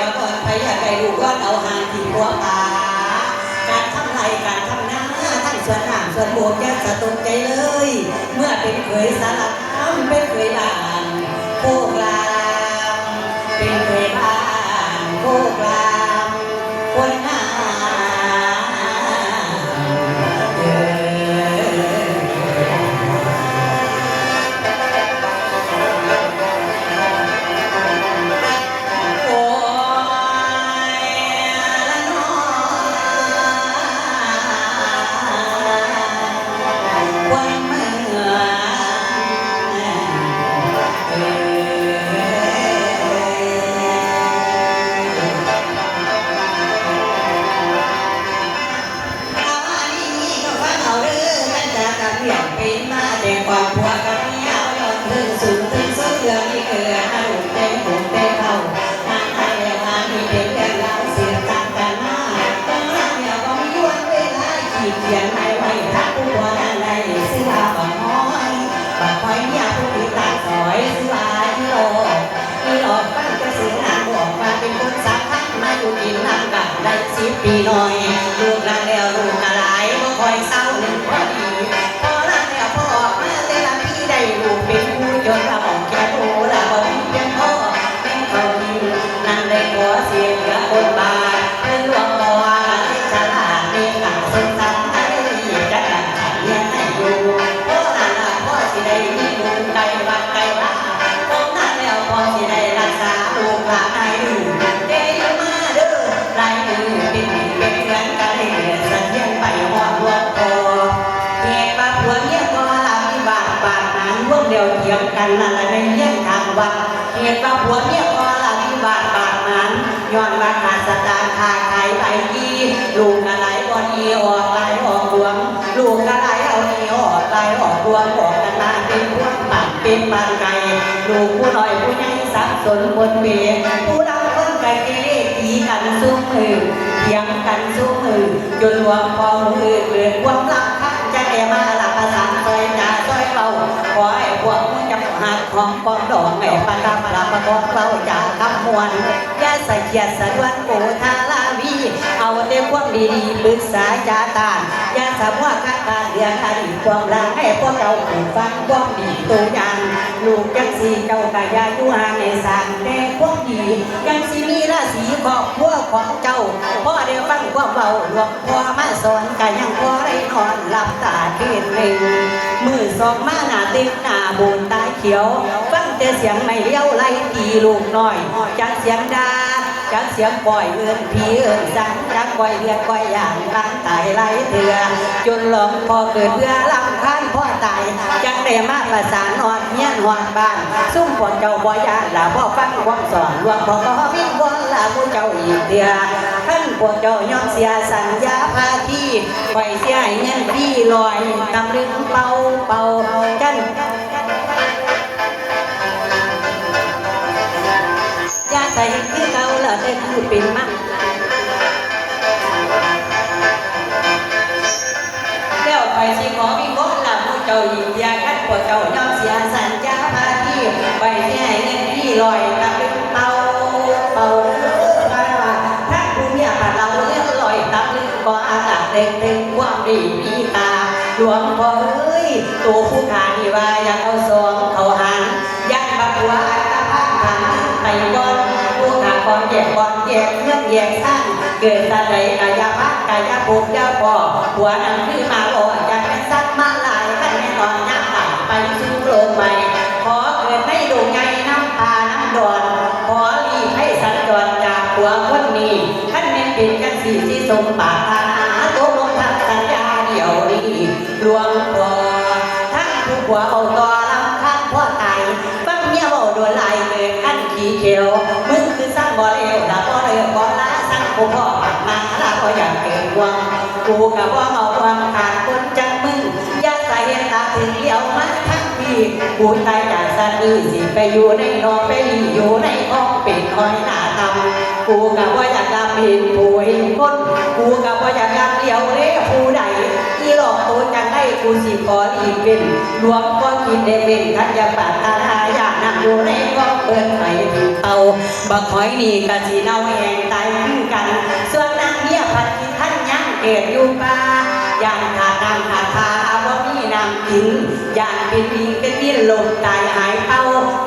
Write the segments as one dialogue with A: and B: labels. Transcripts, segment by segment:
A: ว่าก่อนไปอยากได้ลูกก็เอาหางที่หัวตาการทำไรการทำหน้าทั้งส่วนหางส่วนบวกแกจะตกใจเลย เมื่อเป็นเคยสารคามเป็นเคยบ้านโคกลามเป็นเคยบ้านโคกลามคนหน้า กันได้สิบปีหน่อยลูกลาแล้วลูกกะ กันนั่นแหละในเลี้ยงทางวัดเหตุว่าผัวเมียพอละวิบาทบาดมันย้อนว่าขาดสตางค์ขาดขายไปดีลูกอะไรบ่ดีออกลายออกดวง ลูกอะไรเอาดีออกลายออกดวงบอกกันมาเป็นพวกปัดเป็นบานไก่ลูกผู้น้อยผู้ใหญ่สับสนบนเวผู้ดำคนไก่เกเรตีกันสู้มือเถียงกันสู้มือจนรวมพอมือเกิดความรักข้าจะได้มาลับปร หักของปองดอกแม่ปากาปลาประกอบเบาจากคำมวลยาส่เกียรติสะดวนโอทาลาวี เอาแต่ความดีๆปรึกษาจาตานยาสามว่าคาตาเดือนอดีตความรักให้พวกเราผู้ฟังความดีตัวอย่างลูกยังสีเจ้ากายาอยู่ห่าในสางแต่ความดียังสีมีราศีครอบครัวของเจ้าพ่อเดียวฟังความเบาหลวงพ่อมาสอนกันยังพอได้นอนหลับตาเทศหนึ่งมือสองมาหน้าเต็มหน้าบนตาเขียวฟังแต่เสียงไม่เลี้ยวไล่ตีลูกน้อยจากเสียงดาจักเสียงปล่อยเอื้อนผีเอื้อนสังจักปล่อยเรียกปล่อยอย่างร่างตายไรเถื่อจนหลงพอเกิดเพื่อลำคันพ่อตายจังได้มาประสานนอนเงี้ยนหอนบ้านซุ่มพวกเจ้าบ่ยานละพ่อฟังความสอนลวงพ่อก็วิ่งวนละผู้เจ้าอีกเถื่อท่านพวกเจ้ายอมเสียสัญญาพาที่ปล่อยเสียให้เงี้ยพี่ลอยตำลึงเป่าเป่าจัน ใส่คือเก่าละแต่คือเป็นมักแล้วไปสิขอมีก้นละผู้เจ้าหญิงยาคัดพวกเจ้ายอมเสียสัญญาพาที่ไปที่ให้เงินที่ลอยตะลึงเป่าเป่าถ้าคุณอยากเราเลื่อนลอยตะลึงก็อาลักเต็งเต็งความดีมีตาหลวงพ่อเอ้ยตัวผู้ขานี่ว่าอยากเอาสองเขาหัน ยกก่อนแยกเงื่อนแยกสร้างเกิดตาใดกายภาพกายภพยาพ่อหัวนั้นคือมาโออยากเป็นสัตว์มาลายขั้นในอนยักษ์ตาไปสู่โลกใหม่ขอเกิดให้ดวงใหญ่น้ำตาน้ำดอนขอรีให้สัญจรจากหัวคนนี้ขั้นเน้นเป็นกันสีที่ทรงปรารถนาตกลงทำสัญญาเดี่ยวนี้หลวงพ่อทั้งผู้ผัวเอา กูพ่อปัดมาละก็อยากเกิดวังกูกับว่าเมาความขาดคนจังมึงยาใส่ตาถึงเลี้ยวมัน กูตายจากสัตว์อื่สิไปอยู่ในนอนไปอยู่ในห้องเป็นคอยหน้าทำกูกับว่าอยากรับเห็นผู้เห็นคนกูกับว่าอยากรับเลี้ยวเล่ผู้ใดที่หลอกตัวจังได้กูสิขออีกเป็นรวมก็คิดได้เป็นทัญญาปาตาหายาในนักอยู่ในกองเปิดไฟเตาบักหอยนี่กะสีเน่าแห้งตายคือกันส่วนนางเมียพันธิท่านยังเกตอยู่ป่าอย่านขาดน้ำขาดทาอาบ่มีน้ำกิน เป็นวิงเป็นวินลมตายหายเต้า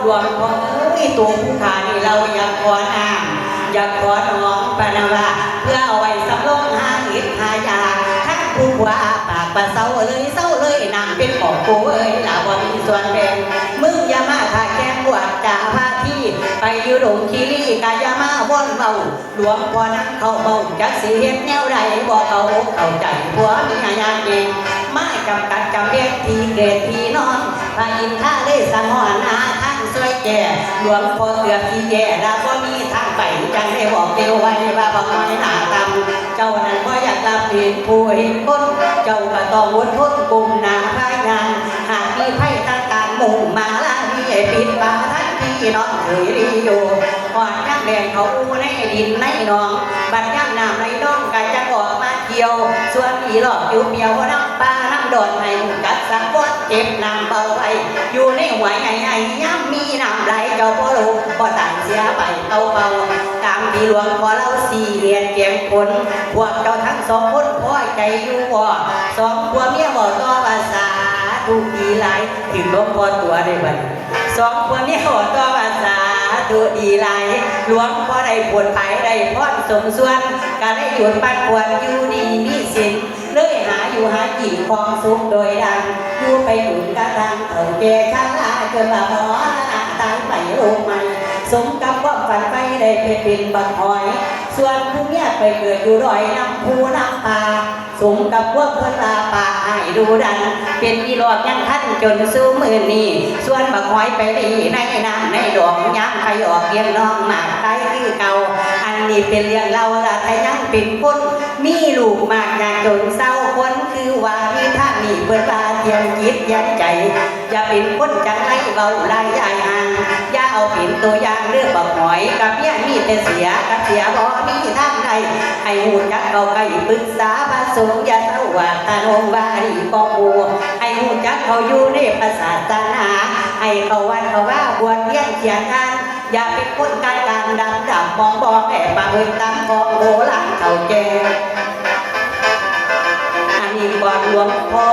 A: รวมพอเอ้ยตัวผู้ขานี่เราอยากขอน้ำอยากขอน้องปานาวาเพื่อเอาไว้สำรองหาหิดหายาทั้งผู้ว่าปากปะเศร้าเลยเศร้าเลยนางเป็นของกูเอ้ยลาบ่มีส่วนแบ่งมึงอย่ามาถ่ายแกงบวชจ่าพาที่ไปอยู่ดงคีรีกายามาว่อนเบาหลวงพ่อนักเขาเบาจักสีเฮ็ดแนวใดบอกเขาเข้าใจผัวมีหายาเองไม่จำกัดจำเรียกทีเกตทีนอน พระอินท่าได้สังหรณ์อาท่านสวยแก่หลวงพ่อเกือบที่แย่ดาบ่มีทางไปจังได้บอกเตียวไว้ว่าบ่น้อยหนาตำเจ้านั้นก็อยากรับผิดผู้เห็นคนเจ้าก็ต้องอดทนกลุ่มหน้าพายานหากมีไพ่ทางการมุ่งมาละที่ปิดปากท่าน พี่น้องเคยรีอยู่ก่อนนักแดงเขาอูในดินในหนอง บัดย่ำน้ำในน้องก็จะออกมาเกี่ยว ส่วนอีหลอกอยู่เปียวน้ำปลาน้ำดอนให้กัดสักวัดเจ็บน้ำเบาไปอยู่ในหัวใหญ่ๆย่ำมีน้ำไหลเจ้าพ่อลูกพ่อตาเสียไปเตาเบาตามที่หลวงพอเล่าสี่เหรียญเก็บผลพวกเจ้าทั้งสองคนพ่อใจอยู่บ่สองผัวเมียบ่ต่อภาษาทุกดีหลายถึงลวงพ่อตัวได้บัด สองผัวเมียบ่ต่อภาษาตัวดีหลายหลวงพ่อได้ผลไปได้พรสมส่วนก็ได้หยุดปันปวนอยู่ดีมีสินเลยหาอยู่หากี่ความสุขโดยดังอยู่ไปถึงกระดังเถ่าแก่ข้างลาจนละหมอละตายไปโลกใหม่สมกับความฝันไปได้ไปเป็นบักหอย ส่วนผู้เมียไปเกิดอยู่รอยน้ำพูน้ำตาสมกับพวกเพื่อนลาปากให้ดูดัน เป็นอีหลอกยังทันจนสู้มือนี้ส่วนบักหอยไปดีในน้ำในดอกย้ำใครออกเลี้ยงน้องหมากใต้กี่เก่า อันนี้เป็นเรื่องเราละไทยยังเป็นคน มีลูกมากอยากจนเศร้าคนคือว่ามีท่ามีเปิดตาเทียมจิตยันใจอย่าเป็นคนจังไรเบาลายใหญ่ห่างอย่าเอาเป็นตัวอย่างเรื่องบักหอย กับเมียมีแต่เสียกับเสียบ่มีท่างใดให้หูจักเก่าไก่ปรึกษาพระสงฆ์อย่าเศร้าว่าตาโนงบาดีกอบัวให้หูจักเขาอยู่ในภาษาศาสนาให้เขาวันเขาว่าบวชเรียนเขียนอ่าน อย่าเป็นคนการการดำดำมองบอกแอบมาเบิ่งตามกองโหหลังเขาแจอันนี้กว่าหลวงพ่อ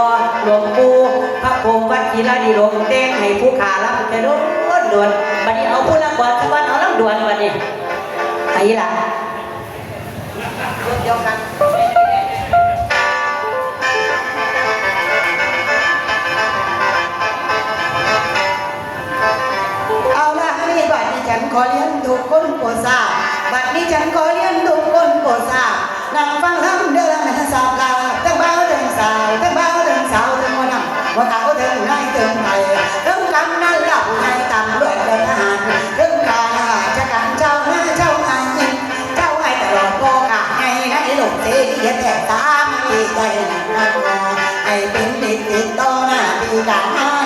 A: หลวงปู่พระพรมวัดกีฬาดีลงเต้งให้ผู้ขารับจะโดนด่วนบัดนี้เอาผู้ละก่อนทุกวันเอาลำด่วนวันนี้ไปละเดียวกัน อเลี้ยงทุกคนโปรดทราบบัดนี้ฉันขอเลี้ยงทุกคนโปรดทราบนั่งฟังลำเดือนสาวลาทั้งเบาทั้งสาวทั้งเบาทั้งสาวทั้งวันว่าเขาทั้งนายทั้งไทยทั้งกำนันเหล่าในตำรวจและทหารทั้งข้าราชการเจ้าหน้าเจ้าไอ้เจ้าไอ้ตลอดโลกอะไอ้ในหลงเสียแต่ตามที่ใจนักไอ้เป็นติดติดต่อหน้าที่การ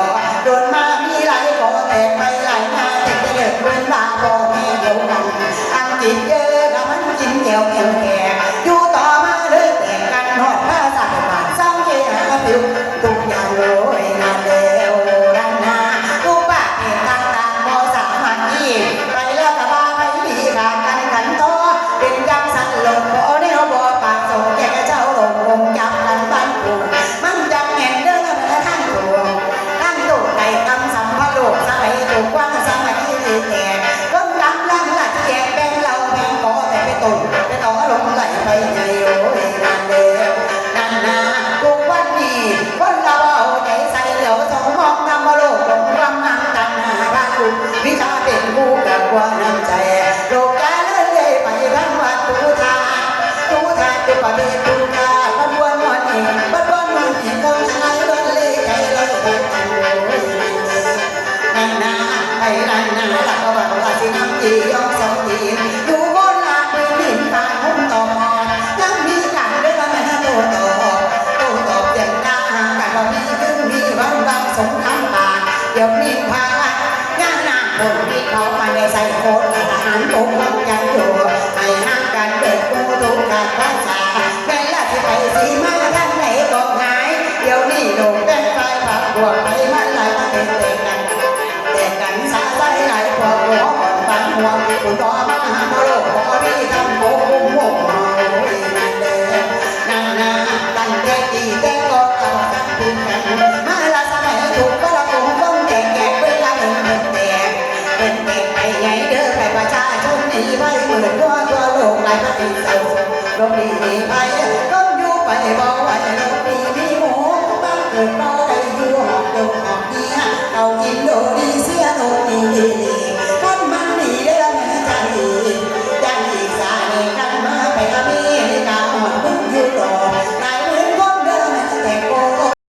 A: คนต่อมาหาลกพอดีทำโอ้โหนั่นเด้นานาตั้งแต่ตีแต่ก็ต้องตั้กันมาละสมัยถูกก็ละคงต้องแก่แก่เป็นละเป็นเป็กเป็นแกไปไงเด้อไปประชาชนนี่ไว้เปิดตัวตัวโลกหลาประเทศเอาลมดีไปล
B: มอยู่ไปบอกว่าจะดีมีหมูบ้างเกิด